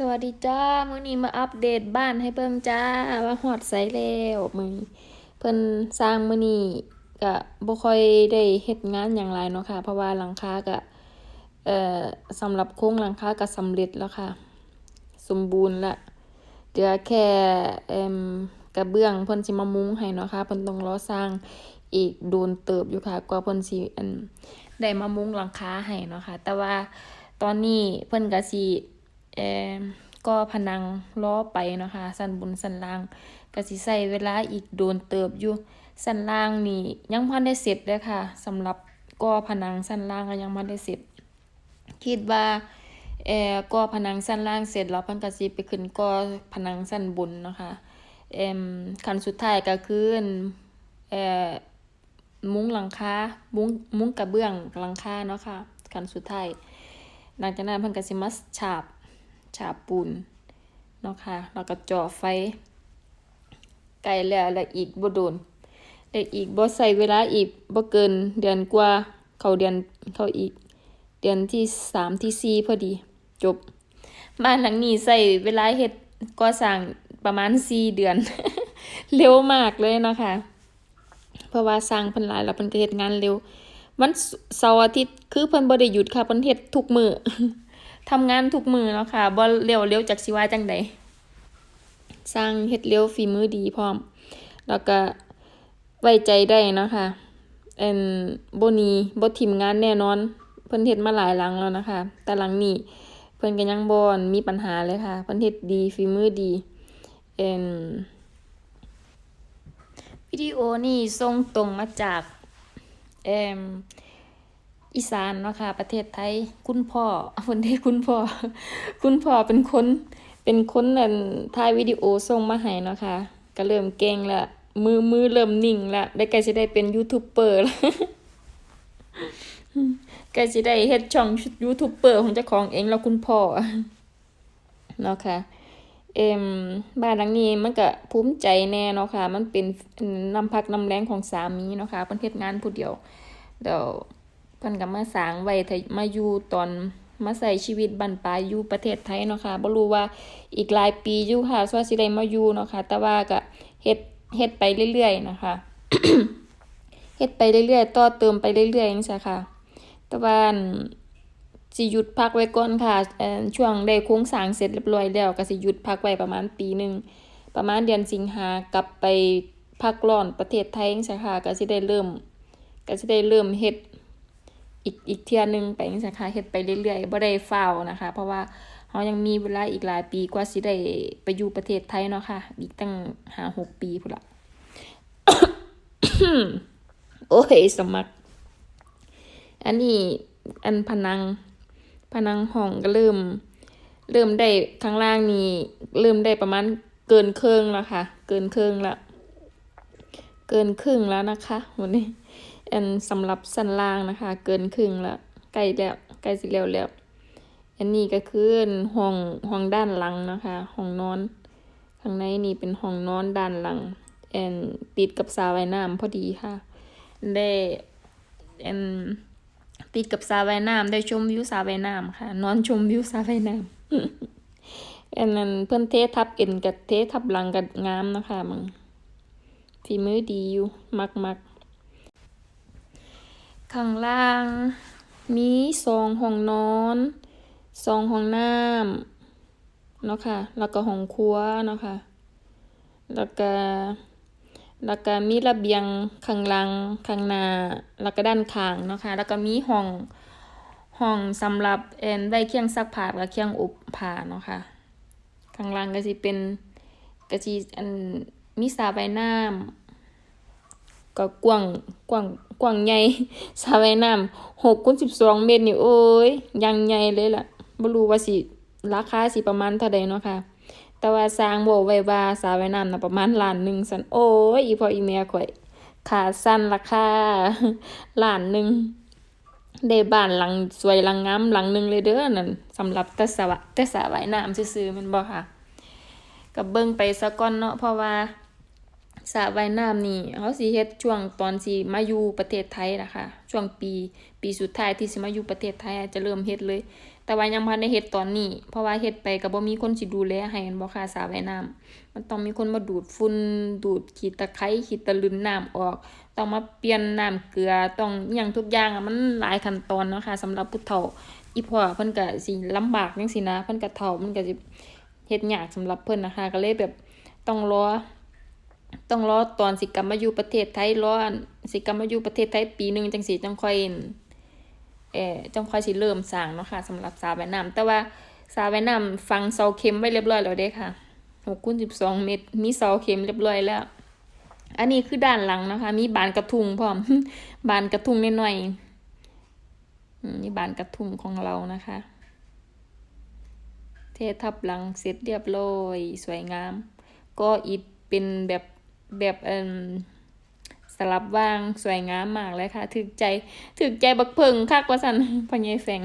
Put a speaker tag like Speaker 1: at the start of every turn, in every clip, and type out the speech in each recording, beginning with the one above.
Speaker 1: สวัสดีจ้ามื้อนี้มาอัปเดตบ้านให้เบิ่งจ้าว่าฮอดไสแล้วมื้อนี้เพิ่นสร้างมื้อนี้ก็บ่ค่อยได้เฮ็ดงานหยังหลายเนาะค่ะ เพราะว่าหลังคาก็เอ่อสำหรับโครงหลังคาก็สำเร็จแล้วค่ะ สมบูรณ์ล้วเหลือแค่เอ่มกระเบื้องเพิ่นสิมามุงให้เนาะค่ะเพิ่นต้องรอสร้างอีกโดนเติบอยู่ค่ะ กว่าเพิ่นสิอันได้มามุงหลังคาให้เนาะค่ะ แต่ว่าตอนนี้เพิ่นก็สิ เอก็ผนังล้อไปเนาะค่ะสันบนสันล่างก็สิใช้เวลาอีกโดนเติบอยู่สันล่างนี่ยังบ่ทันได้เสร็จเด้อค่ะสำหรับก่อผนังสันล่างก็ยังบ่ทันได้เสร็จ คิดว่าเออก่อผนังสันล่างเสร็จแล้วพิ่นก็สิไปขึ้นก่อผนังสันบนเนาะค่ะเอมขั้นสุดท้ายก็คืออั่นเออมุ้งหลังคามุงมุงกระเบื้องหลังคาเนาะค่ะขั้นสุดท้ายหลังจากนั้นพิ่นก็สิมาฉาบ ฉาบปูนเนาะค่ะแล้วก็จ่อไฟ ไกลแล้วแล้วอีกบ่โดนแล้วอีกบ่ใช้เวลาอีกบ่เกินเดือนกว่าเขาเดือนเขาอีก เดือนที่สามที่สี่พอดี จบ บ้านหลังนี้ใช้เวลาเฮ็ดก่อสร้างประมาณสี่เดือน เร็วมากเลยเนาะค่ะเพราะว่าสร้างเพิ่นหลายแล้วเพิ่นก็เฮ็ดงานเร็ววันเสาร์อาทิตย์คือเพิ่นบ่ได้หยุดค่ะเพิ่นเฮ็ดทุกมื้อ ทำงานทุกมือเนาะค่ะบ่เร็วเร็วจากสิว่าจังใดสร้างเฮ็ดเร็วฝีมือดีพร้อม แล้วก็ไว้ใจได้นะค่ะอันบนีบ่ทิ่มงานแน่นอน เพิ่นเฮ็ดมาหลายหลังแล้วนะคะ แต่หลังนี้เพิ่นก็ยังบ่มีปัญหาเลยค่ะ เพิ่นเฮ็ดดีฝีมือดีเอ็นวิดีโอนี่ส่งตรงมาจากเอ่ม อีสานเนาะค่ะประเทศไทย คุณพ่อคนที่คุณพ่อ คุณพ่อเป็นคน เป็นคนนั่นถ่ายวิดีโอส่งมาให้เนาะค่ะก็เริ่มเก่งละมือมือเริ่มนิ่งละได้ใกล้สิได้เป็นยูทูบเบอร์ละใกล้สิได้เฮ็ดช่องยูทูบเบอร์ของเจ้าของเองแล้วคุณพ่อเนาะค่ะเอ็มบ้านหลังนี้มันก็ภูมิใจแน่เนาะค่ะ มันเป็นน้ำพักน้ำแรงของสามีเนาะค่ะเพิ่นเฮ็ดงานผู้เดียวเดี๋ยว เพิ่นก็มาสร้างไว้ถ้ามาอยู่ตอนมาใช้ชีวิตบั้นปลายอยู่ประเทศไทยเนาะค่ะบ่รู้ว่าอีกหลายปีอยู่ค่ะสว่าสิได้มาอยู่เนาะค่ะ แต่ว่าก็เฮ็ดเฮ็ดไปเรื่อยๆนะคะเฮ็ดไปเรื่อยๆต่อเติมไปเรื่อยๆจังซี่ค่ะ แต่ว่าสิหยุดพักไว้ก่อนค่ะช่วงได้โครงสร้างเสร็จเรียบร้อยแล้วก็สิหยุดพักไว้ประมาณปีหนึ่งประมาณเดือนสิงหากลับไปพักร้อนประเทศไทยจังซี่ค่ะก็สิได้เริ่มก็สิได้เริ่มเฮ็ด อีกอีกเทื่อหนึงไปจังซี่ค่ะเฮ็ดไปเรื่อยๆบ่ได้ฟ้านะคะ เพราะว่าเฮายังมีเวลาอีกหลายปีกว่าสิได้ไปอยู่ประเทศไทยเนาะค่ะ อีกตั้ง5-6ปีพุ่นล่ะโอ้ยสมักอันนี้อันผนังผนังห้องก็เริ่ม เริ่มได้ข้างล่างนี่เริ่มได้ประมาณเกินครึ่งแล้วค่ะ เกินครึ่งละเกินครึ่งแล้วนะคะวันนี้ แอนสำหรับสันล่างนะคะ เกินครึ่งละใกล้แล้วใกล้สิแล้วแล้วอันนี้ก็คือห้องห้องด้านหลังนะคะห้องนอนข้างในนี่เป็นห้องนอนด้านหลังแอนติดกับสระว่ายน้ำพอดีค่ะ ได้แอนติดกับสระว่ายน้ำได้ชมวิวสระว่ายน้ำค่ะ นอนชมวิวสระว่ายน้ำอันนั้นเพิ่อนเททับเอ็นกับเททับหลังกับงามนะคะมึงฝีมือดีอยู่มักๆ ข้างล่าง มีสองห้องนอนสองห้องน้ำเนาะค่ะ แล้วก็ห้องครัวเนาะค่ะ แล้วก็แล้วก็มีระเบียงข้างหลังข้างหน้าแล้วก็ด้านข้างเนาะค่ะแล้วก็มีห้องห้องสำหรับแอนไว้เครื่องซักผ้ากับเครื่องอบผ้าเนาะค่ะข้างล่างก็สิเป็นก็สิอันมีสระว่ายน้ำ ก็กว้างกว้างกว้างใหญ่สระว่ายน้ำ6คูณ12เมตรนี่โอ้ยยังใหญ่เลยล่ะบ่รู้ว่าสิราคาสิประมาณเท่าใดเนาะค่ะ แต่ว่าสร้างโบไว้ว่าสระว่ายน้ำน่ะประมาณล้านหนึ่งซั่นโอ้ยอีพออีแม่ข่อยขาสั่นราคาล้านหนึ่งได้บ้านหลังสวยหลังงามหลังหนึ่งเลยเด้อนั่นสำหรับแต่สระแต่สระว่ายน้ำซื่อๆม่นบ่ค่ะก็เบิ่งไปซะก่อนเนาะเพราะว่า สระว่ายน้ำนี่เขาสิเฮ็ดช่วงตอนสิมาอยู่ประเทศไทยนะคะช่วงปีปีสุดท้ายที่สิมาอยู่ประเทศไทยอาจจะเริ่มเฮ็ดเลย แต่ว่ายังบ่ทันได้เฮ็ดตอนนี้ เพราะว่าเฮ็ดไปก็บ่มีคนสิดูแลให้แม่นบ่ค่ะสระว่ายน้ำมันต้องมีคนมาดูดฝุ่นดูดขี้ตะไคร้ขี้ตะลึนน้ำออก ต้องมาเปลี่ยนน้ำเกลือต้องอยังทุกอย่างอะมันหลายขั้นตอนเนาะค่ะสำหรับผู้เฒ่าอีพ่อเพิ่นก็สิลำบากจังซี่นะเพิ่นก็เฒ่ามันก็สิเฮ็ดยากสำหรับเพิ่นนะคะ ก็เลยแบบต้องรอ ต้องรอตอนสิกลับมาอยู่ประเทศไทยรออันสิกลับมาอยู่ประเทศไทยปีหนึ่งจังซี่จังค่อยเออจังค่อยสิเริ่มสร้างเนาะค่ะสำหรับสระว่ายน้ำแต่ว่าสระว่ายน้ำฝังเสาเข็มไว้เรียบร้อยแล้วเด้ค่ะ6คูณ12เมตร มีเสาเข็มเรียบร้อยแล้ว อันนี้คือด้านหลังนะคะ มีบานกระทุงพร้อม บานกระทุงน้อยๆอืมนี่บานกระทุงของเรานะคะ เททับหลังเสร็จเรียบร้อย สวยงาม ก็อิฐเป็นแบบ แบบเอ่มสลับว่างสวยงามมากเลยค่ะถึกใจถึกใจบักเพิงคักว่าซั่นพ่อใหญ่แฝง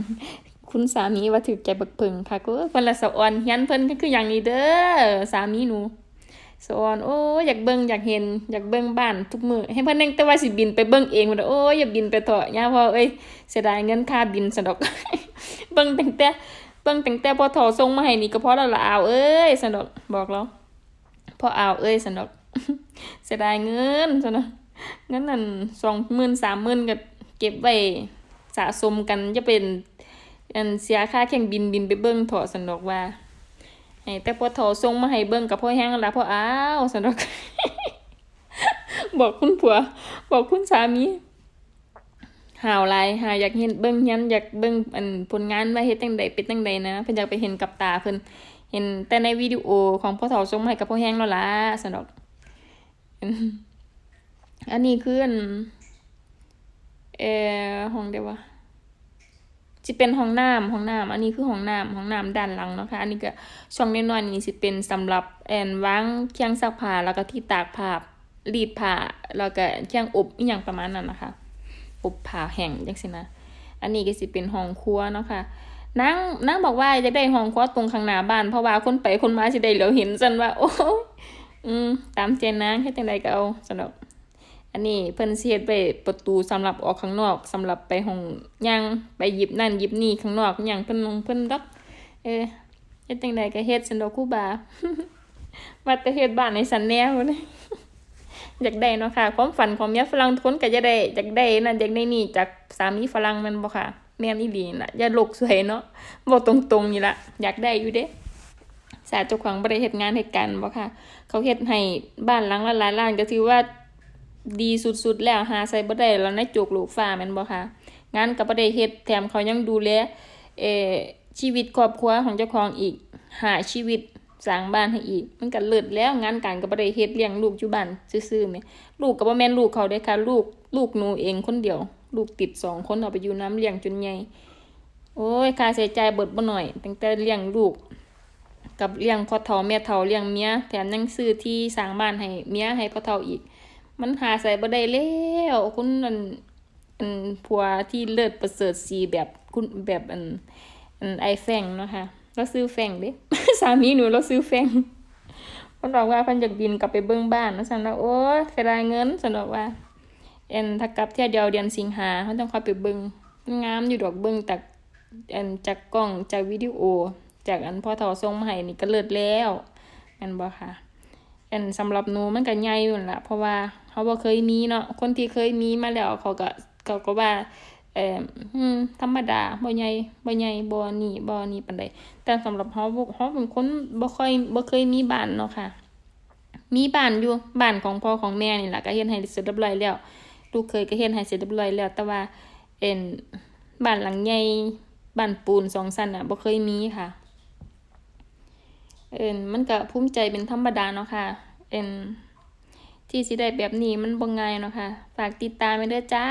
Speaker 1: คุณสามีว่าถึกใจบักเพิงค่ะก็เพิ่นละสะออนเฮียนเพิ่นก็คืออย่างนี้เด้อสามีหนูสะออนโอ้อยากเบิ่งอยากเห็นอยากเบิ่งบ้านทุกมือให้เพิ่นนึงแต่ว่าสิบินไปเบิ่งเองพุ่นโอ้ยอย่าบินไปเถอะย่าพ่อเอ้ยเสียดายเงินค่าบินซะดอกเบิ่งตั้งแต่เบิ่งตั้งแต่พอถอส่งมาให้นี่ก็พอแล้วละอ้าวเอ้ยซะดอกบอกแล้วพออ้าวเอ้ยซะดอก เสียดายเงินซะนะเงินนั่น20,000 30,000ก็เก็บไว้สะสมกันจะเป็นอันเสียค่าเครื่องบินบินไปเบิ่งถอะซั่นดอกว่าให้แต่พอเฒ่าส่งมาให้เบิ่งก็พอแฮงแล้วล่ะพออ้าวซั่นดอก บอกคุณผัว บอกคุณสามีห่าวหลายหาอยากเห็นเบิ่งเฮียนอยากเบิ่งอันผลงานว่าเฮ็ดจังใดเป็นจังใดนะเพิ่นอยากไปเห็นกับตาเพิ่นเห็นแต่ในวิดีโอของพ่อเฒ่าส่งมาให้กับพ่อแฮงแล้วล่ะซั่นดอก อันนี้คืออันเออห้องใดวะสิเป็นห้องน้ำห้องน้ำอันนี้คือห้องน้ำห้องน้ำด้านหลังนะคะ อันนี้ก็ช่องน้อยๆนี่สิเป็นสำหรับแอนวางเครื่องซักผ้าแล้วก็ที่ตากผ้ารีดผ้าแล้วก็เครื่องอบอีหยังประมาณนั้นนะคะ อบผ้าแห้งจังซี่นะอันนี้ก็สิเป็นห้องครัวเนาะค่ะนางนางบอกว่าอยากได้ห้องครัวตรงข้างหน้าบ้านเพราะว่าคนไปคนมาสิได้เหลียวเห็นซั่นว่า โอ้ย อืม ตามใจนางเฮ็ดจังไดก็เอาซั่นดอกอันนี้เพิ่นสิเฮ็ดไว้ประตูสำหรับออกข้างนอกสำหรับไปห้องย่างไปหยิบนั่นหยิบนี่ข้างนอกย่างเพิ่นลงเพิ่นดอก เออเฮ็ดจังไดก็เฮ็ดซั่นดอกครูบาว่าแต่เฮ็ดบ้านให้สันแน่พุ่อยากได้เนาะค่ะ ความฝันของเมียฝรั่งทุกคนก็จะได้อยากได้นั่นอยากได้นี่จากสามีฝรั่งม่นบ่ค่ะ แม่นอีหลีน่ะอย่าโลกสวยเนาะบ่ตรงๆนี่ล่ะอยากได้อยู่เด้ สาเจ้าของบ่ได้เฮ็ดงานเฮ็ดการบ่ค่ะ เขาเฮ็ดให้บ้านหลังละหลายล้านก็ถือว่าดีสุดๆ แล้วหาใส่บ่ได้แล้วในจุกลูกฟ้าแม่นบ่ค่ะงานก็บ่ได้เฮ็ดแถมเขายังดูแลเอชีวิตครอบครัวของเจ้าของอีก หาชีวิตสร้างบ้านให้อีก มันก็เลิศแล้วงานการก็บ่ได้เฮ็ดเลี้ยงลูกอยู่บ้านซื่อๆแหมลูกก็บ่แม่นลูกเขาเด้ค่ะ ลูกลูกหนูเองคนเดียว ลูกติดสองคนเอาไปอยู่น้ำเลี้ยงจนใหญ่โอ้ยค่าใช้จ่ายเบิดบ่หน้อยตั้งแต่เลี้ยงลูก กับเลี้ยงพ่อเฒ่าแม่เฒ่าเลี้ยงเมียแถมยังซื้อที่สร้างบ้านให้เมียให้พ่อเฒ่าอีก มันหาใส่บ่ได้แล้วคุณอันอันผัวที่เลิศประเสริฐสีแบบคุณแบบอันอันไอแฟงเนาะค่ะเราซื้อแฟงเด้สามีหนูเราซื้อแฟงเพิ่นบอกว่าพิ่นอยากบินกลับไปเบิ่งบ้านแล้วซั่นว่าโอ้เสียดายเงินซั่นบอกว่าเอันถ้ากลับเที่ยวเดียวเดือนสิงหาเฮาต้องคอยไปเบิ่งงามอยู่ดอกเบิ่งจากอันจากกล้องจากวิดีโอ จากอันพ่อเฒ่าส่งมาให้นี่ก็เลิศแล้วแม่นบ่ค่ะอันสำหรับหนูมันก็ใหญ่อยู่ละเพราะว่าเขาบ่เคยมีเนาะคนที่เคยมีมาแล้วเขาก็เขาก็ว่าเอ่อธรรมดาบ่ใหญ่บ่ใหญ่บ่นี่บ่นี่ปานใดแต่สำหรับเฮาบ่เฮาเป็นคนบ่ค่อยบ่เคยมีบ้านเนาะค่ะ มีบ้านอยู่บ้านของพ่อของแม่นี่ล่ะก็เฮ็ดให้เสร็จเรียบร้อยแล้วลูกเคยก็เฮ็ดให้เสร็จเรียบร้อยแล้ว แต่ว่าเอ็นบ้านหลังใหญ่บ้านปูนสองชั้นน่ะบ่เคยมีค่ะ เอ็นมันก็ภูมิใจเป็นธรรมดาเนาะค่ะเอ็นที่สิได้แบบนี้มันบ่งไงเนาะค่ะ ฝากติดตามไปด้วยจ้า